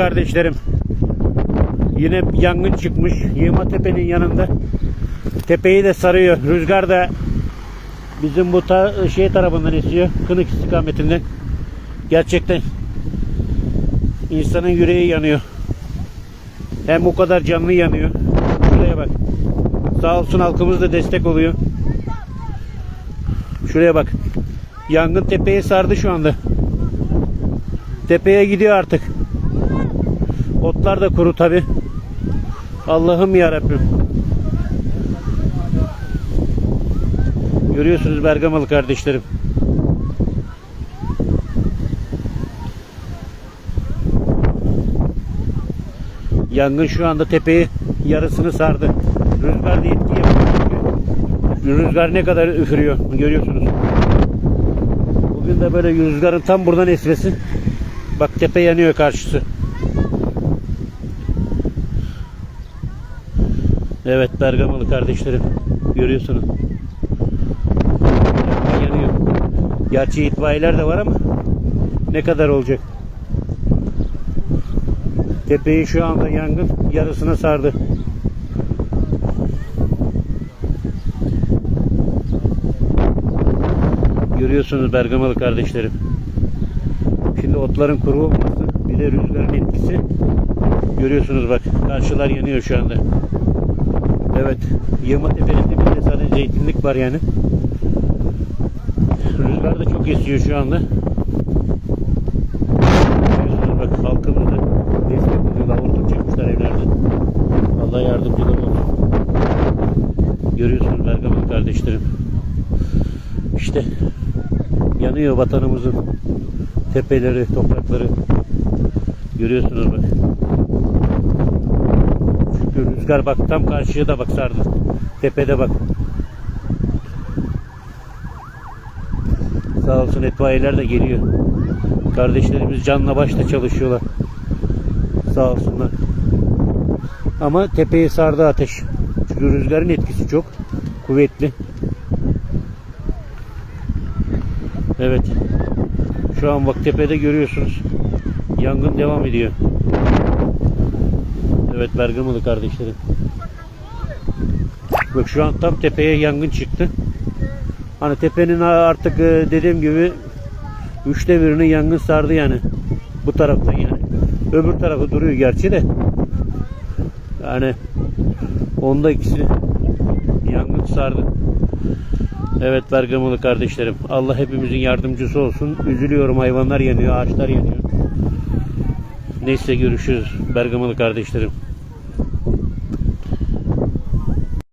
kardeşlerim. Yine yangın çıkmış. Yığma tepenin yanında. Tepeyi de sarıyor. Rüzgar da bizim bu ta- şey tarafından esiyor. Kınık istikametinden. Gerçekten insanın yüreği yanıyor. Hem o kadar canlı yanıyor. Şuraya bak. Sağ olsun halkımız da destek oluyor. Şuraya bak. Yangın tepeyi sardı şu anda. Tepeye gidiyor artık. Otlar da kuru tabi. Allah'ım ya. Görüyorsunuz Bergamalı kardeşlerim. Yangın şu anda tepeyi yarısını sardı. Rüzgar da etki yapıyor. Rüzgar ne kadar üfürüyor görüyorsunuz. Bugün de böyle rüzgarın tam buradan esmesi. Bak tepe yanıyor karşısı. Evet Bergamalı kardeşlerim. Görüyorsunuz. Yanıyor. Gerçi itfaiyeler de var ama ne kadar olacak? Tepeyi şu anda yangın yarısına sardı. Görüyorsunuz Bergamalı kardeşlerim. Şimdi otların kuru olması bir de rüzgarın etkisi. Görüyorsunuz bak karşılar yanıyor şu anda. Evet Yığma Tepe'nin dibinde sadece zeytinlik var yani. Rüzgar da çok esiyor şu anda. Görüyorsunuz bak halkımız da destek oluyorlar. Hortum çekmişler evlerde. Allah yardımcılar olsun. Görüyorsunuz Bergamalı kardeşlerim. İşte yanıyor vatanımızın tepeleri, toprakları. Görüyorsunuz bak. Rüzgar bak tam karşıya da bak sardı. Tepede bak. Sağ olsun itfaiyeler de geliyor. Kardeşlerimiz canla başla çalışıyorlar. Sağ olsunlar. Ama tepeyi sardı ateş. Çünkü rüzgarın etkisi çok kuvvetli. Evet. Şu an bak tepede görüyorsunuz. Yangın devam ediyor. Evet Bergamalı kardeşlerim. Bak şu an tam tepeye yangın çıktı. Hani tepenin artık e, dediğim gibi üçte birini yangın sardı yani. Bu taraftan yani. Öbür tarafı duruyor gerçi de. Yani onda ikisi yangın sardı. Evet Bergamalı kardeşlerim. Allah hepimizin yardımcısı olsun. Üzülüyorum hayvanlar yanıyor, ağaçlar yanıyor. Neyse görüşürüz Bergamalı kardeşlerim.